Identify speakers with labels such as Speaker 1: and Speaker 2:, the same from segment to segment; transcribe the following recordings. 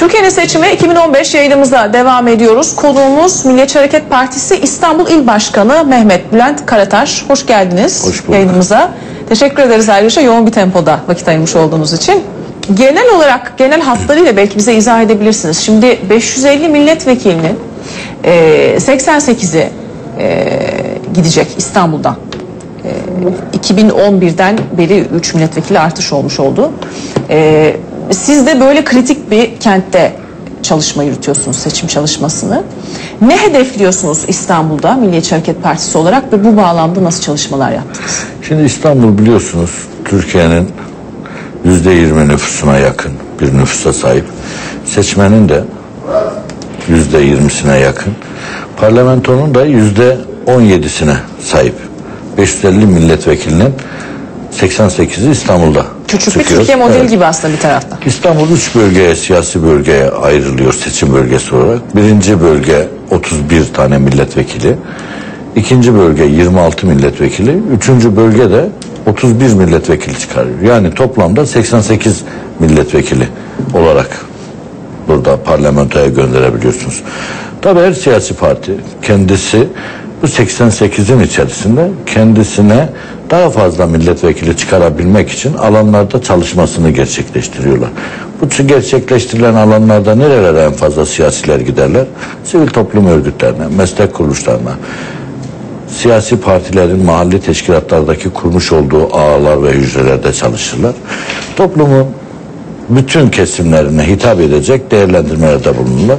Speaker 1: Türkiye'nin seçimi 2015 yayınımıza devam ediyoruz. Konuğumuz Milliyetçi Hareket Partisi İstanbul İl Başkanı Mehmet Bülent Karataş. Hoş geldiniz
Speaker 2: Hoş bulduk.
Speaker 1: yayınımıza. Teşekkür ederiz ayrıca yoğun bir tempoda vakit ayırmış olduğunuz için. Genel olarak genel hatlarıyla belki bize izah edebilirsiniz. Şimdi 550 milletvekilinin e, 88'i e, gidecek İstanbul'dan. E, 2011'den beri 3 milletvekili artış olmuş oldu. Siz de böyle kritik bir kentte çalışma yürütüyorsunuz seçim çalışmasını. Ne hedefliyorsunuz İstanbul'da Milliyetçi Hareket Partisi olarak ve bu bağlamda nasıl çalışmalar yaptınız?
Speaker 2: Şimdi İstanbul biliyorsunuz Türkiye'nin yüzde yirmi nüfusuna yakın bir nüfusa sahip. Seçmenin de yüzde yirmisine yakın. Parlamentonun da yüzde on yedisine sahip. 550 milletvekilinin 88'i İstanbul'da.
Speaker 1: Küçük bir. Türkiye modeli
Speaker 2: Evet.
Speaker 1: gibi aslında bir taraftan.
Speaker 2: İstanbul üç bölgeye, siyasi bölgeye ayrılıyor seçim bölgesi olarak. Birinci bölge 31 tane milletvekili. ikinci bölge 26 milletvekili. Üçüncü bölge de 31 milletvekili çıkarıyor. Yani toplamda 88 milletvekili olarak burada parlamentoya gönderebiliyorsunuz. Tabii her siyasi parti kendisi bu 88'in içerisinde kendisine daha fazla milletvekili çıkarabilmek için alanlarda çalışmasını gerçekleştiriyorlar. Bu gerçekleştirilen alanlarda nerelere en fazla siyasiler giderler? Sivil toplum örgütlerine, meslek kuruluşlarına, siyasi partilerin mahalli teşkilatlardaki kurmuş olduğu ağlar ve hücrelerde çalışırlar. Toplumun bütün kesimlerine hitap edecek değerlendirmelerde bulunurlar.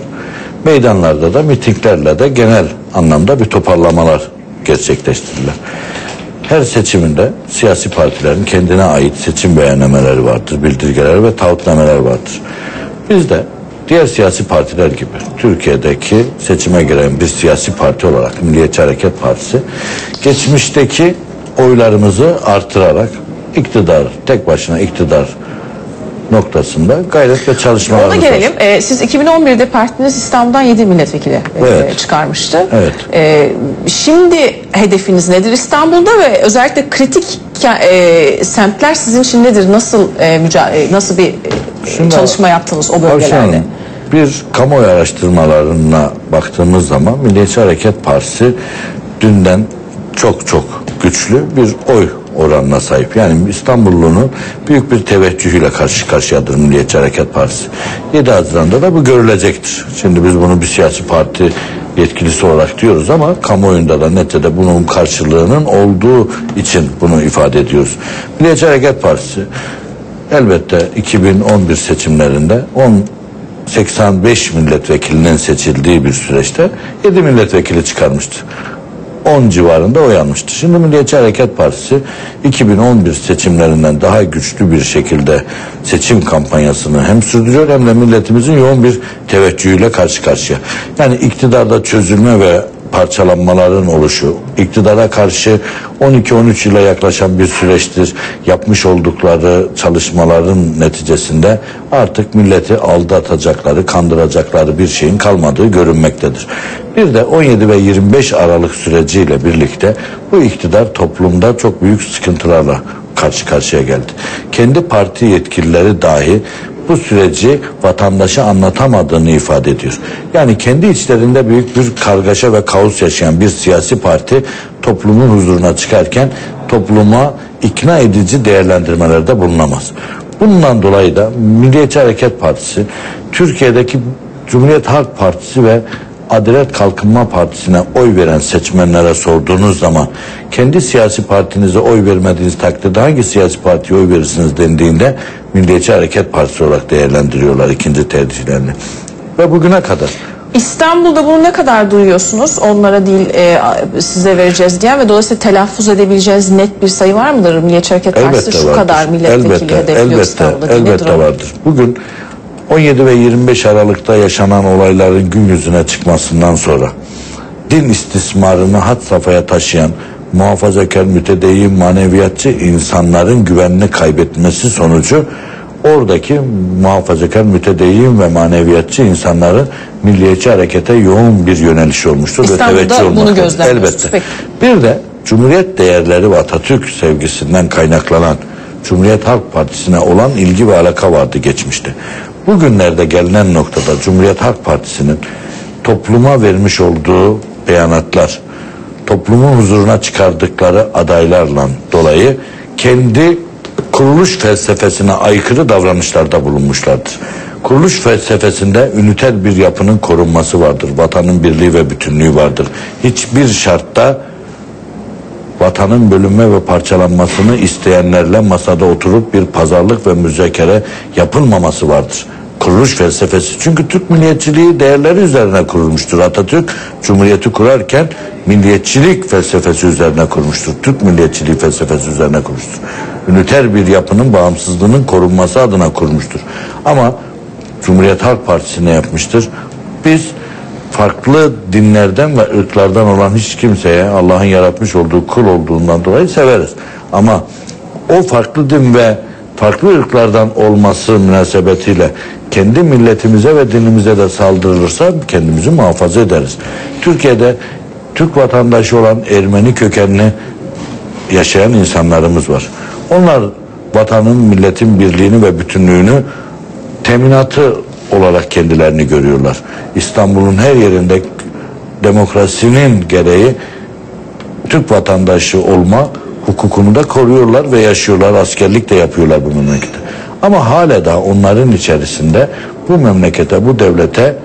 Speaker 2: Meydanlarda da mitinglerle de genel anlamda bir toparlamalar gerçekleştirirler. Her seçiminde siyasi partilerin kendine ait seçim beyannameleri vardır, bildirgeler ve taahhütnameler vardır. Biz de diğer siyasi partiler gibi Türkiye'deki seçime giren bir siyasi parti olarak Milliyetçi Hareket Partisi geçmişteki oylarımızı artırarak iktidar, tek başına iktidar noktasında gayret ve
Speaker 1: Ona
Speaker 2: çalışmalarımız var.
Speaker 1: gelelim. Ee, siz 2011'de partiniz İstanbul'dan 7 milletvekili e,
Speaker 2: Evet.
Speaker 1: çıkarmıştı.
Speaker 2: Evet.
Speaker 1: Ee, şimdi hedefiniz nedir İstanbul'da ve özellikle kritik e, semtler sizin için nedir? Nasıl e, e, nasıl bir e,
Speaker 2: Şimdi
Speaker 1: çalışma yaptınız o bölgelerde?
Speaker 2: Hanım, bir kamuoyu araştırmalarına baktığımız zaman Milliyetçi Hareket Partisi dünden çok çok güçlü bir oy oranına sahip. Yani İstanbullunun büyük bir teveccühüyle karşı karşıyadır Milliyetçi Hareket Partisi. 7 Haziran'da da bu görülecektir. Şimdi biz bunu bir siyasi parti yetkilisi olarak diyoruz ama kamuoyunda da neticede bunun karşılığının olduğu için bunu ifade ediyoruz. Milliyetçi Hareket Partisi Elbette 2011 seçimlerinde 10 85 milletvekilinin seçildiği bir süreçte 7 milletvekili çıkarmıştı. 10 civarında oy almıştı. Şimdi Milliyetçi Hareket Partisi 2011 seçimlerinden daha güçlü bir şekilde seçim kampanyasını hem sürdürüyor hem de milletimizin yoğun bir teveccühüyle karşı karşıya. Yani iktidarda çözülme ve parçalanmaların oluşu, iktidara karşı 12-13 yıla yaklaşan bir süreçtir yapmış oldukları çalışmaların neticesinde artık milleti aldatacakları, kandıracakları bir şeyin kalmadığı görünmektedir. Bir de 17 ve 25 Aralık süreciyle birlikte bu iktidar toplumda çok büyük sıkıntılarla karşı karşıya geldi. Kendi parti yetkilileri dahi bu süreci vatandaşa anlatamadığını ifade ediyor. Yani kendi içlerinde büyük bir kargaşa ve kaos yaşayan bir siyasi parti toplumun huzuruna çıkarken topluma ikna edici değerlendirmelerde bulunamaz. Bundan dolayı da Milliyetçi Hareket Partisi Türkiye'deki Cumhuriyet Halk Partisi ve Adalet Kalkınma Partisi'ne oy veren seçmenlere sorduğunuz zaman kendi siyasi partinize oy vermediğiniz takdirde hangi siyasi partiye oy verirsiniz dendiğinde Milliyetçi Hareket Partisi olarak değerlendiriyorlar ikinci tercihlerini. Ve bugüne kadar
Speaker 1: İstanbul'da bunu ne kadar duyuyorsunuz? Onlara değil e, size vereceğiz diyen ve dolayısıyla telaffuz edebileceğiniz net bir sayı var mıdır? Milliyetçi Hareket Partisi
Speaker 2: elbette
Speaker 1: şu
Speaker 2: vardır.
Speaker 1: kadar milletvekili
Speaker 2: elbette,
Speaker 1: hedefliyor
Speaker 2: elbette,
Speaker 1: İstanbul'da. diye. Nedir
Speaker 2: elbette vardır. Bugün 17 ve 25 Aralık'ta yaşanan olayların gün yüzüne çıkmasından sonra din istismarını had safhaya taşıyan muhafazakar, mütedeyyin, maneviyatçı insanların güvenini kaybetmesi sonucu oradaki muhafazakar, mütedeyyin ve maneviyatçı insanların milliyetçi harekete yoğun bir yöneliş olmuştur. ve
Speaker 1: İstanbul'da
Speaker 2: teveccüh
Speaker 1: bunu
Speaker 2: olmaktadır.
Speaker 1: gözlemliyorsunuz.
Speaker 2: Elbette.
Speaker 1: Peki.
Speaker 2: Bir de Cumhuriyet değerleri ve Atatürk sevgisinden kaynaklanan Cumhuriyet Halk Partisi'ne olan ilgi ve alaka vardı geçmişte. Bugünlerde gelinen noktada Cumhuriyet Halk Partisi'nin topluma vermiş olduğu beyanatlar, toplumun huzuruna çıkardıkları adaylarla dolayı kendi kuruluş felsefesine aykırı davranışlarda bulunmuşlardır. Kuruluş felsefesinde üniter bir yapının korunması vardır. Vatanın birliği ve bütünlüğü vardır. Hiçbir şartta vatanın bölünme ve parçalanmasını isteyenlerle masada oturup bir pazarlık ve müzakere yapılmaması vardır. Kuruluş felsefesi. Çünkü Türk milliyetçiliği değerleri üzerine kurulmuştur. Atatürk Cumhuriyeti kurarken milliyetçilik felsefesi üzerine kurmuştur. Türk milliyetçiliği felsefesi üzerine kurmuştur. Üniter bir yapının bağımsızlığının korunması adına kurmuştur. Ama Cumhuriyet Halk Partisi ne yapmıştır? Biz farklı dinlerden ve ırklardan olan hiç kimseye Allah'ın yaratmış olduğu kul olduğundan dolayı severiz. Ama o farklı din ve farklı ırklardan olması münasebetiyle kendi milletimize ve dinimize de saldırılırsa kendimizi muhafaza ederiz. Türkiye'de Türk vatandaşı olan Ermeni kökenli yaşayan insanlarımız var. Onlar vatanın, milletin birliğini ve bütünlüğünü teminatı olarak kendilerini görüyorlar. İstanbul'un her yerinde demokrasinin gereği Türk vatandaşı olma hukukunu da koruyorlar ve yaşıyorlar. Askerlik de yapıyorlar bu memlekette. Ama hala da onların içerisinde bu memlekete, bu devlete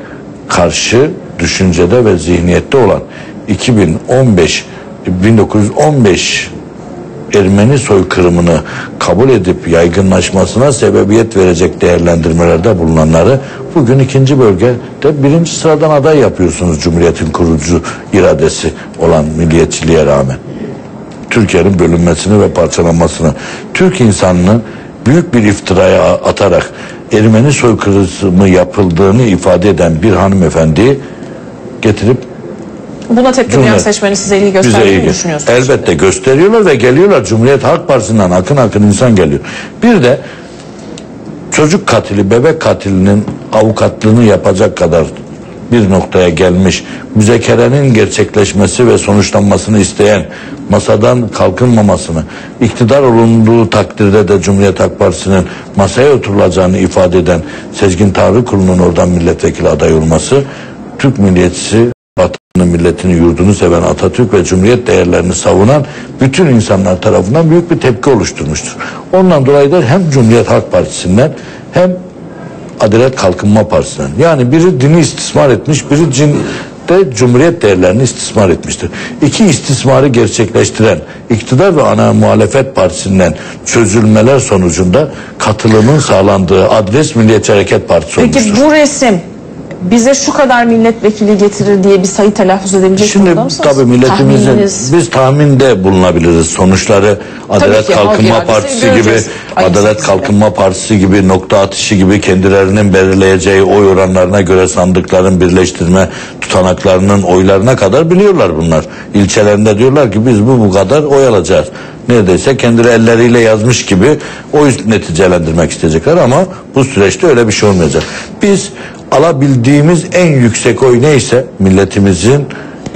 Speaker 2: karşı düşüncede ve zihniyette olan 2015 1915 Ermeni soykırımını kabul edip yaygınlaşmasına sebebiyet verecek değerlendirmelerde bulunanları bugün ikinci bölgede birinci sıradan aday yapıyorsunuz Cumhuriyet'in kurucu iradesi olan milliyetçiliğe rağmen. Türkiye'nin bölünmesini ve parçalanmasını, Türk insanını büyük bir iftiraya atarak Ermeni soykırımı yapıldığını ifade eden bir hanımefendiyi getirip
Speaker 1: Buna tepki duyan
Speaker 2: Cumhuriyet.
Speaker 1: seçmenin size ilgi gösterdiğini
Speaker 2: ilgi.
Speaker 1: düşünüyorsunuz.
Speaker 2: Elbette gösteriyorlar ve geliyorlar. Cumhuriyet Halk Partisi'nden akın akın insan geliyor. Bir de çocuk katili, bebek katilinin avukatlığını yapacak kadar bir noktaya gelmiş, müzekerenin gerçekleşmesi ve sonuçlanmasını isteyen, masadan kalkınmamasını, iktidar olunduğu takdirde de Cumhuriyet Halk Partisi'nin masaya oturulacağını ifade eden Sezgin Tanrıkulu'nun oradan milletvekili aday olması, Türk milliyetçisi milletini, yurdunu seven Atatürk ve Cumhuriyet değerlerini savunan bütün insanlar tarafından büyük bir tepki oluşturmuştur. Ondan dolayı da hem Cumhuriyet Halk Partisi'nden hem Adalet Kalkınma Partisi'nden. Yani biri dini istismar etmiş, biri cin de Cumhuriyet değerlerini istismar etmiştir. İki istismarı gerçekleştiren iktidar ve ana muhalefet partisinden çözülmeler sonucunda katılımın sağlandığı adres Milliyetçi Hareket Partisi
Speaker 1: Peki
Speaker 2: olmuştur.
Speaker 1: bu resim bize şu kadar milletvekili getirir diye bir sayı telaffuz edebilecek
Speaker 2: Şimdi
Speaker 1: durumda mısınız?
Speaker 2: tabii milletimizin
Speaker 1: Tahmininiz-
Speaker 2: biz tahminde bulunabiliriz. Sonuçları Adalet
Speaker 1: ki, halk
Speaker 2: Kalkınma Partisi gibi
Speaker 1: göreceğiz
Speaker 2: Adalet. Kalkınma Partisi gibi nokta atışı gibi kendilerinin belirleyeceği oy oranlarına göre sandıkların birleştirme tutanaklarının oylarına kadar biliyorlar bunlar. İlçelerinde diyorlar ki biz bu bu kadar oy alacağız. Neredeyse kendileri elleriyle yazmış gibi oy neticelendirmek isteyecekler ama bu süreçte öyle bir şey olmayacak. Biz alabildiğimiz en yüksek oy neyse milletimizin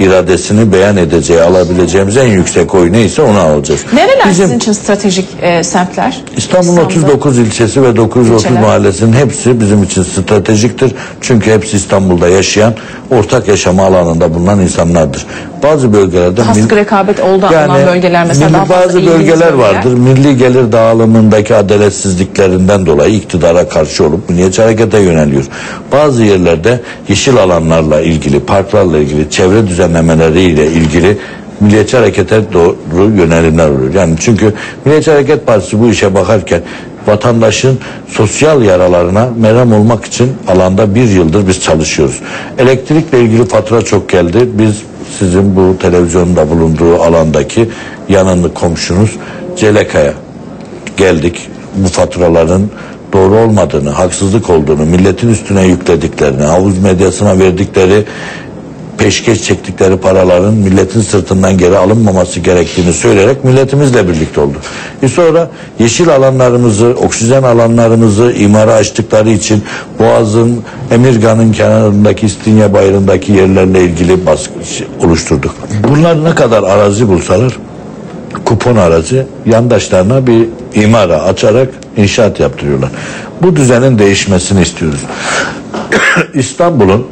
Speaker 2: iradesini beyan edeceği, alabileceğimiz en yüksek oy neyse onu alacağız.
Speaker 1: Nereler
Speaker 2: Bizim
Speaker 1: sizin için stratejik e, semtler?
Speaker 2: İstanbul'un
Speaker 1: İstanbul'da.
Speaker 2: 39 ilçesi ve 930
Speaker 1: İlçeler.
Speaker 2: mahallesinin hepsi bizim için stratejiktir. Çünkü hepsi İstanbul'da yaşayan, ortak yaşama alanında bulunan insanlardır. Bazı bölgelerde
Speaker 1: Daha sık
Speaker 2: mil-
Speaker 1: rekabet oldu olan bölgeler mesela
Speaker 2: milli
Speaker 1: daha
Speaker 2: bazı bölgeler
Speaker 1: bölgeler.
Speaker 2: vardır. Milli gelir dağılımındaki adaletsizliklerinden dolayı iktidara karşı olup milliyetçi harekete yöneliyor. Bazı yerlerde yeşil alanlarla ilgili, parklarla ilgili, çevre düzenlemeleriyle ilgili milliyetçi harekete doğru yönelimler oluyor. Yani çünkü Milliyetçi Hareket Partisi bu işe bakarken vatandaşın sosyal yaralarına merhem olmak için alanda bir yıldır biz çalışıyoruz. Elektrikle ilgili fatura çok geldi. Biz sizin bu televizyonda bulunduğu alandaki yanında komşunuz Celeka'ya geldik. Bu faturaların doğru olmadığını, haksızlık olduğunu, milletin üstüne yüklediklerini, havuz medyasına verdikleri peşkeş çektikleri paraların milletin sırtından geri alınmaması gerektiğini söyleyerek milletimizle birlikte oldu. E sonra yeşil alanlarımızı, oksijen alanlarımızı imara açtıkları için Boğaz'ın, Emirgan'ın kenarındaki İstinye Bayırı'ndaki yerlerle ilgili baskı oluşturduk. Bunlar ne kadar arazi bulsalar kupon aracı yandaşlarına bir imara açarak inşaat yaptırıyorlar. Bu düzenin değişmesini istiyoruz. İstanbul'un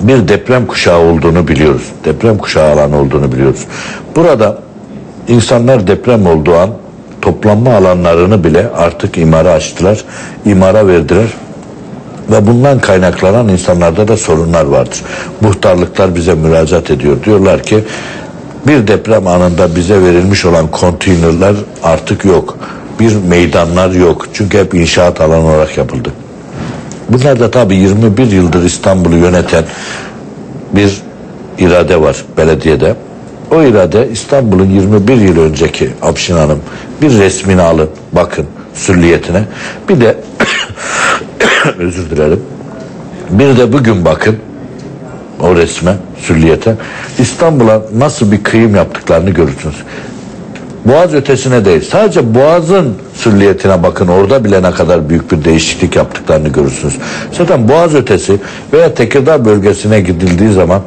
Speaker 2: bir deprem kuşağı olduğunu biliyoruz. Deprem kuşağı alanı olduğunu biliyoruz. Burada insanlar deprem olduğu an toplanma alanlarını bile artık imara açtılar, imara verdiler ve bundan kaynaklanan insanlarda da sorunlar vardır. Muhtarlıklar bize müracaat ediyor. Diyorlar ki bir deprem anında bize verilmiş olan konteynerler artık yok. Bir meydanlar yok. Çünkü hep inşaat alanı olarak yapıldı. Bunlar da tabii 21 yıldır İstanbul'u yöneten bir irade var belediyede. O irade İstanbul'un 21 yıl önceki Apşin Hanım bir resmini alın bakın sürliyetine. Bir de özür dilerim. Bir de bugün bakın o resme, sürliyete. İstanbul'a nasıl bir kıyım yaptıklarını görürsünüz. Boğaz ötesine değil. Sadece Boğaz'ın sürliyetine bakın. Orada bile ne kadar büyük bir değişiklik yaptıklarını görürsünüz. Zaten Boğaz ötesi veya Tekirdağ bölgesine gidildiği zaman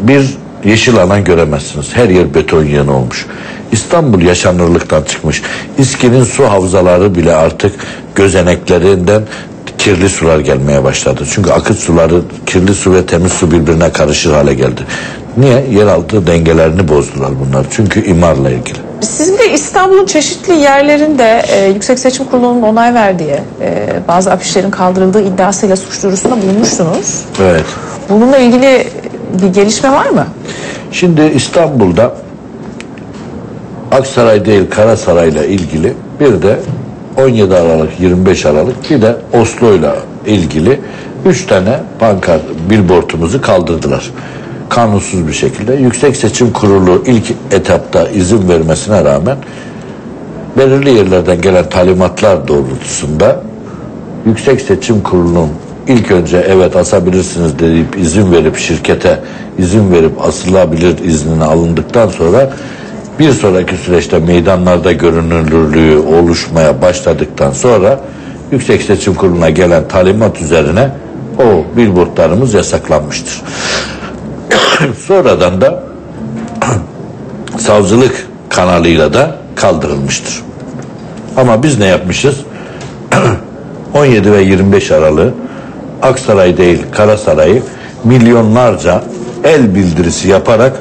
Speaker 2: bir yeşil alan göremezsiniz. Her yer beton yığını olmuş. İstanbul yaşanırlıktan çıkmış. İSKİ'nin su havzaları bile artık gözeneklerinden kirli sular gelmeye başladı. Çünkü akıt suları, kirli su ve temiz su birbirine karışır hale geldi. Niye? Yeraltı dengelerini bozdular bunlar. Çünkü imarla ilgili.
Speaker 1: Siz de İstanbul'un çeşitli yerlerinde e, Yüksek Seçim Kurulu'nun onay verdiği e, bazı afişlerin kaldırıldığı iddiasıyla suç duyurusunda bulunmuştunuz.
Speaker 2: Evet.
Speaker 1: Bununla ilgili bir gelişme var mı?
Speaker 2: Şimdi İstanbul'da Aksaray değil Karasaray'la ilgili bir de 17 Aralık 25 Aralık bir de Oslo'yla ilgili 3 tane pankart billboardumuzu kaldırdılar. Kanunsuz bir şekilde. Yüksek Seçim Kurulu ilk etapta izin vermesine rağmen belirli yerlerden gelen talimatlar doğrultusunda Yüksek Seçim Kurulu'nun ilk önce evet asabilirsiniz deyip izin verip şirkete izin verip asılabilir iznini alındıktan sonra bir sonraki süreçte meydanlarda görünürlüğü oluşmaya başladıktan sonra Yüksek Seçim Kurulu'na gelen talimat üzerine o billboardlarımız yasaklanmıştır. Sonradan da savcılık kanalıyla da kaldırılmıştır. Ama biz ne yapmışız? 17 ve 25 Aralık'ı Aksaray değil Karasaray'ı milyonlarca el bildirisi yaparak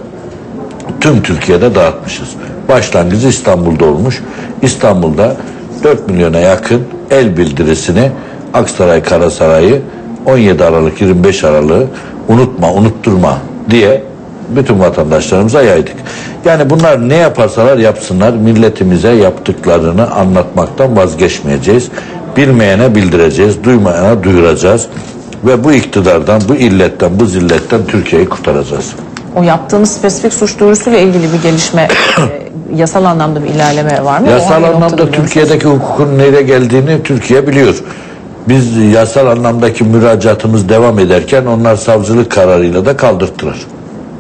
Speaker 2: tüm Türkiye'de dağıtmışız. Başlangıcı İstanbul'da olmuş. İstanbul'da 4 milyona yakın el bildirisini Aksaray Karasaray'ı 17 Aralık 25 Aralık'ı unutma unutturma diye bütün vatandaşlarımıza yaydık. Yani bunlar ne yaparsalar yapsınlar milletimize yaptıklarını anlatmaktan vazgeçmeyeceğiz. Bilmeyene bildireceğiz, duymayana duyuracağız. Ve bu iktidardan, bu illetten, bu zilletten Türkiye'yi kurtaracağız.
Speaker 1: O yaptığınız spesifik suç duyurusuyla ilgili bir gelişme, e, yasal anlamda bir ilerleme var mı?
Speaker 2: Yasal anlamda? Türkiye'deki hukukun nereye geldiğini Türkiye biliyor. Biz yasal anlamdaki müracaatımız devam ederken onlar savcılık kararıyla da kaldırttılar.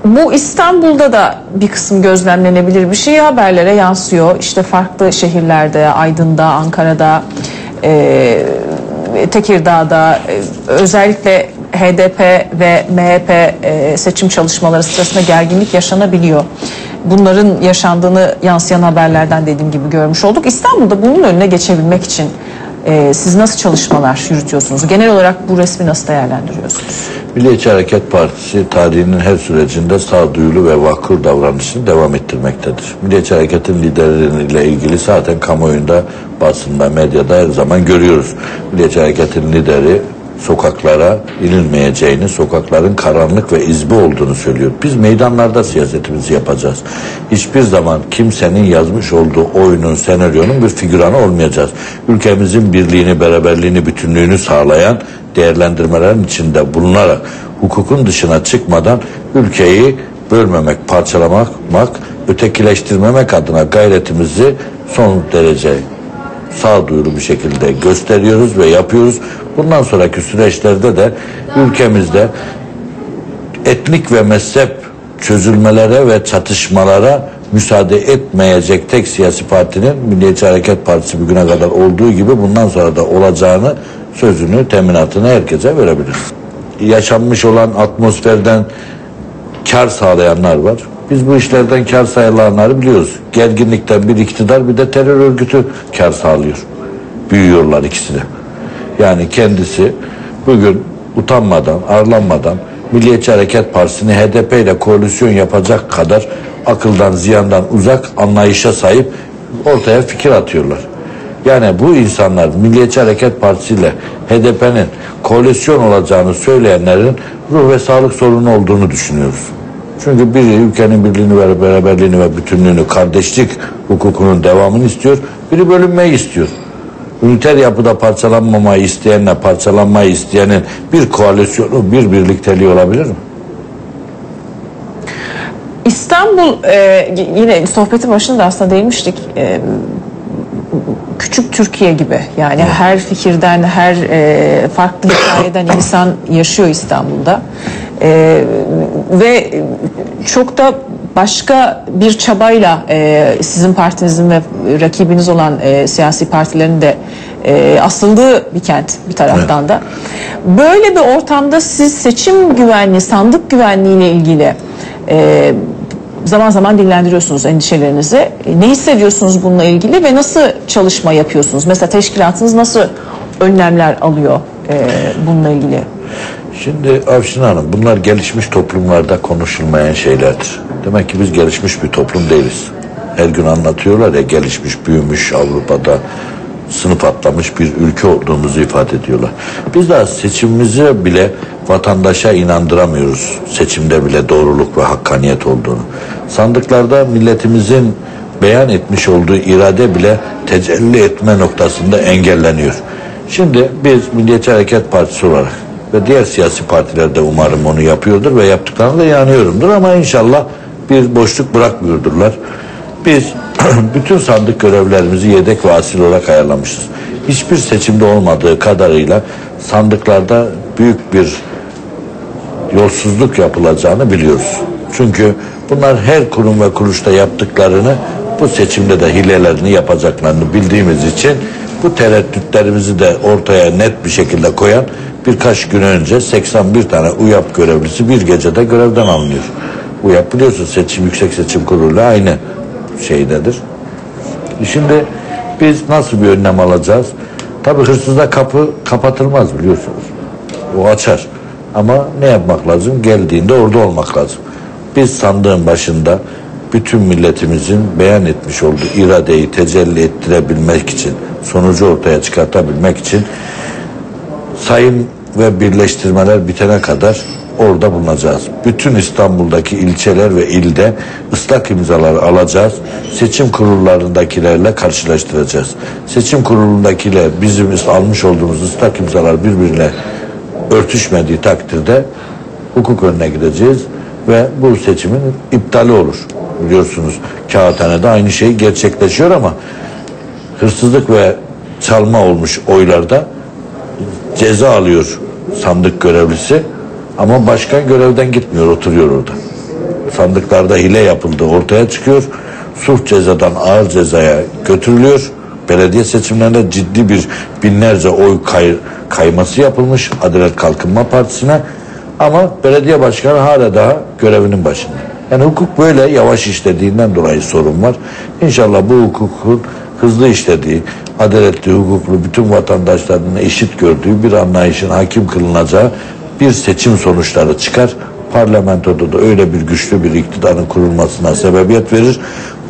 Speaker 1: Bu İstanbul'da da bir kısım gözlemlenebilir bir şey haberlere yansıyor. İşte farklı şehirlerde, Aydın'da, Ankara'da, e, Tekirdağ'da e, özellikle HDP ve MHP e, seçim çalışmaları sırasında gerginlik yaşanabiliyor. Bunların yaşandığını yansıyan haberlerden dediğim gibi görmüş olduk. İstanbul'da bunun önüne geçebilmek için e, siz nasıl çalışmalar yürütüyorsunuz? Genel olarak bu resmi nasıl değerlendiriyorsunuz?
Speaker 2: Milliyetçi Hareket Partisi tarihinin her sürecinde sağduyulu ve vakur davranışını devam ettirmektedir. Milliyetçi Hareket'in liderleriyle ilgili zaten kamuoyunda, basında, medyada her zaman görüyoruz. Milliyetçi Hareket'in lideri sokaklara inilmeyeceğini, sokakların karanlık ve izbi olduğunu söylüyor. Biz meydanlarda siyasetimizi yapacağız. Hiçbir zaman kimsenin yazmış olduğu oyunun, senaryonun bir figüranı olmayacağız. Ülkemizin birliğini, beraberliğini, bütünlüğünü sağlayan değerlendirmelerin içinde bulunarak hukukun dışına çıkmadan ülkeyi bölmemek, parçalamak, ötekileştirmemek adına gayretimizi son derece sağduyulu bir şekilde gösteriyoruz ve yapıyoruz. Bundan sonraki süreçlerde de ülkemizde etnik ve mezhep çözülmelere ve çatışmalara müsaade etmeyecek tek siyasi partinin Milliyetçi Hareket Partisi bugüne kadar olduğu gibi bundan sonra da olacağını sözünü, teminatını herkese verebilir. Yaşanmış olan atmosferden kar sağlayanlar var. Biz bu işlerden kar sayılanları biliyoruz. Gerginlikten bir iktidar bir de terör örgütü kar sağlıyor. Büyüyorlar ikisi de. Yani kendisi bugün utanmadan, arlanmadan Milliyetçi Hareket Partisi'ni HDP ile koalisyon yapacak kadar akıldan, ziyandan uzak anlayışa sahip ortaya fikir atıyorlar. Yani bu insanlar Milliyetçi Hareket Partisi ile HDP'nin koalisyon olacağını söyleyenlerin ruh ve sağlık sorunu olduğunu düşünüyoruz. Çünkü biri ülkenin birliğini ve beraberliğini ve bütünlüğünü, kardeşlik hukukunun devamını istiyor. Biri bölünmeyi istiyor. Üniter yapıda parçalanmamayı isteyenle parçalanmayı isteyenin bir koalisyonu, bir birlikteliği olabilir mi?
Speaker 1: İstanbul e, yine sohbetin başında aslında değinmiştik. E, küçük Türkiye gibi yani her fikirden her e, farklı hikayeden insan yaşıyor İstanbul'da E, ve çok da başka bir çabayla e, sizin partinizin ve rakibiniz olan e, siyasi partilerin de e, asıldığı bir kent bir taraftan da. Böyle bir ortamda siz seçim güvenliği, sandık güvenliği ile ilgili e, zaman zaman dillendiriyorsunuz endişelerinizi. E, Ne hissediyorsunuz bununla ilgili ve nasıl çalışma yapıyorsunuz? Mesela teşkilatınız nasıl önlemler alıyor e, bununla ilgili?
Speaker 2: Şimdi Avşin Hanım bunlar gelişmiş toplumlarda konuşulmayan şeylerdir. Demek ki biz gelişmiş bir toplum değiliz. Her gün anlatıyorlar ya gelişmiş, büyümüş Avrupa'da sınıf atlamış bir ülke olduğumuzu ifade ediyorlar. Biz daha seçimimize bile vatandaşa inandıramıyoruz. Seçimde bile doğruluk ve hakkaniyet olduğunu. Sandıklarda milletimizin beyan etmiş olduğu irade bile tecelli etme noktasında engelleniyor. Şimdi biz Milliyetçi Hareket Partisi olarak ve diğer siyasi partiler de umarım onu yapıyordur ve yaptıklarına da yanıyorumdur ama inşallah bir boşluk bırakmıyordurlar. Biz bütün sandık görevlerimizi yedek ve asil olarak ayarlamışız. Hiçbir seçimde olmadığı kadarıyla sandıklarda büyük bir yolsuzluk yapılacağını biliyoruz. Çünkü bunlar her kurum ve kuruluşta yaptıklarını bu seçimde de hilelerini yapacaklarını bildiğimiz için bu tereddütlerimizi de ortaya net bir şekilde koyan birkaç gün önce 81 tane UYAP görevlisi bir gecede görevden alınıyor. UYAP biliyorsun seçim Yüksek Seçim Kurulu aynı şeydedir. Şimdi biz nasıl bir önlem alacağız? Tabii hırsıza kapı kapatılmaz biliyorsunuz. O açar. Ama ne yapmak lazım? Geldiğinde orada olmak lazım. Biz sandığın başında bütün milletimizin beyan etmiş olduğu iradeyi tecelli ettirebilmek için, sonucu ortaya çıkartabilmek için sayım ve birleştirmeler bitene kadar orada bulunacağız. Bütün İstanbul'daki ilçeler ve ilde ıslak imzaları alacağız. Seçim kurullarındakilerle karşılaştıracağız. Seçim kurulundakiler bizim almış olduğumuz ıslak imzalar birbirine örtüşmediği takdirde hukuk önüne gideceğiz ve bu seçimin iptali olur. Biliyorsunuz kağıthanede aynı şey gerçekleşiyor ama hırsızlık ve çalma olmuş oylarda ceza alıyor sandık görevlisi ama başkan görevden gitmiyor oturuyor orada. Sandıklarda hile yapıldı ortaya çıkıyor. Suç cezadan ağır cezaya götürülüyor. Belediye seçimlerinde ciddi bir binlerce oy kay, kayması yapılmış Adalet Kalkınma Partisi'ne ama belediye başkanı hala daha görevinin başında. Yani hukuk böyle yavaş işlediğinden dolayı sorun var. İnşallah bu hukukun hızlı işlediği, adaletli, hukuklu bütün vatandaşlarının eşit gördüğü bir anlayışın hakim kılınacağı bir seçim sonuçları çıkar. Parlamentoda da öyle bir güçlü bir iktidarın kurulmasına sebebiyet verir.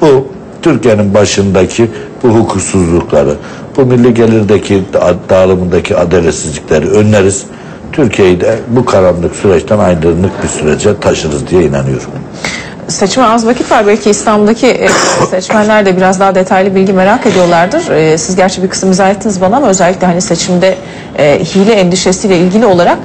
Speaker 2: Bu Türkiye'nin başındaki bu hukuksuzlukları, bu milli gelirdeki da- dağılımındaki adaletsizlikleri önleriz. Türkiye'yi de bu karanlık süreçten aydınlık bir sürece taşırız diye inanıyorum.
Speaker 1: Seçime az vakit var. Belki İstanbul'daki e, seçmenler de biraz daha detaylı bilgi merak ediyorlardır. E, siz gerçi bir kısım izah ettiniz bana ama özellikle hani seçimde e, hile endişesiyle ilgili olarak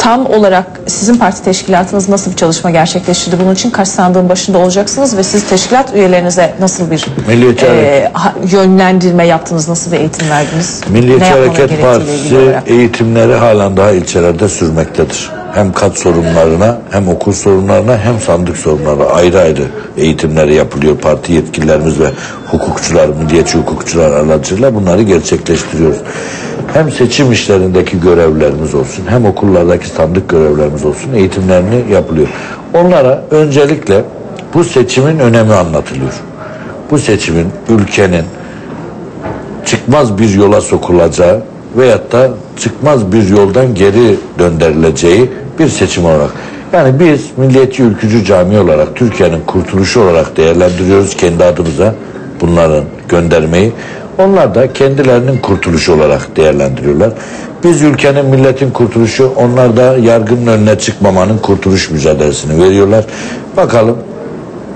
Speaker 1: tam olarak sizin parti teşkilatınız nasıl bir çalışma gerçekleştirdi? Bunun için kaç sandığın başında olacaksınız ve siz teşkilat üyelerinize nasıl bir
Speaker 2: Milliyetçi
Speaker 1: e, yönlendirme yaptınız? Nasıl bir eğitim verdiniz?
Speaker 2: Milliyetçi Hareket Partisi eğitimleri halen daha ilçelerde sürmektedir. Hem kat sorunlarına hem okul sorunlarına hem sandık sorunlarına ayrı ayrı eğitimleri yapılıyor. Parti yetkililerimiz ve hukukçular, milliyetçi hukukçular aracılığıyla bunları gerçekleştiriyoruz. Hem seçim işlerindeki görevlerimiz olsun hem okullardaki sandık görevlerimiz olsun eğitimlerini yapılıyor. Onlara öncelikle Bu seçimin önemi anlatılıyor. Bu seçimin ülkenin çıkmaz bir yola sokulacağı veyahut da çıkmaz bir yoldan geri döndürüleceği bir seçim olarak. Yani biz milliyetçi ülkücü cami olarak Türkiye'nin kurtuluşu olarak değerlendiriyoruz kendi adımıza bunların göndermeyi. Onlar da kendilerinin kurtuluşu olarak değerlendiriyorlar. Biz ülkenin milletin kurtuluşu, onlar da yargının önüne çıkmamanın kurtuluş mücadelesini veriyorlar. Bakalım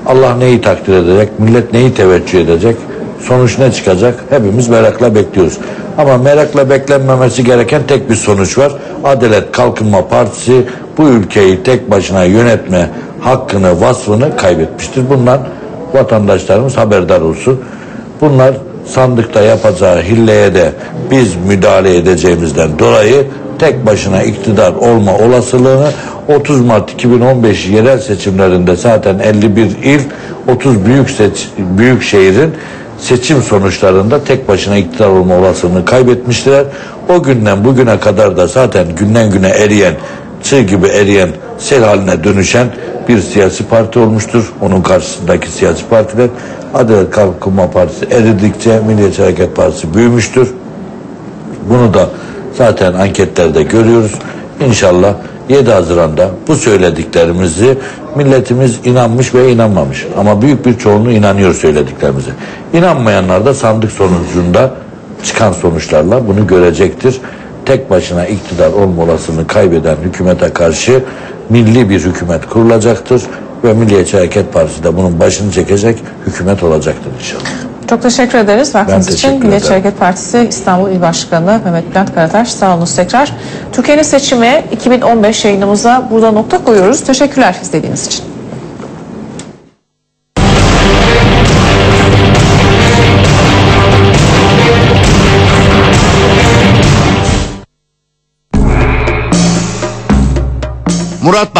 Speaker 2: Allah neyi takdir edecek, millet neyi teveccüh edecek, sonuç ne çıkacak hepimiz merakla bekliyoruz. Ama merakla beklenmemesi gereken tek bir sonuç var. Adalet Kalkınma Partisi bu ülkeyi tek başına yönetme hakkını, vasfını kaybetmiştir. Bundan vatandaşlarımız haberdar olsun. Bunlar sandıkta yapacağı hilleye de biz müdahale edeceğimizden dolayı tek başına iktidar olma olasılığını 30 Mart 2015 yerel seçimlerinde zaten 51 il 30 büyük seç, büyük şehrin seçim sonuçlarında tek başına iktidar olma olasılığını kaybetmişler. O günden bugüne kadar da zaten günden güne eriyen, çığ gibi eriyen, sel haline dönüşen bir siyasi parti olmuştur. Onun karşısındaki siyasi partiler Adalet Kalkınma Partisi eridikçe Milliyetçi Hareket Partisi büyümüştür. Bunu da zaten anketlerde görüyoruz. İnşallah 7 Haziran'da bu söylediklerimizi milletimiz inanmış ve inanmamış. Ama büyük bir çoğunluğu inanıyor söylediklerimize. İnanmayanlar da sandık sonucunda çıkan sonuçlarla bunu görecektir. Tek başına iktidar olma olasılığını kaybeden hükümete karşı milli bir hükümet kurulacaktır ve Milliyetçi Hareket Partisi de bunun başını çekecek hükümet olacaktır inşallah.
Speaker 1: Çok teşekkür ederiz vaktiniz için. Milliyetçi. Hareket Partisi İstanbul İl Başkanı Mehmet Bülent Karataş sağ olunuz tekrar. Türkiye'nin seçimi 2015 yayınımıza burada nokta koyuyoruz. Teşekkürler izlediğiniz için.
Speaker 3: Murat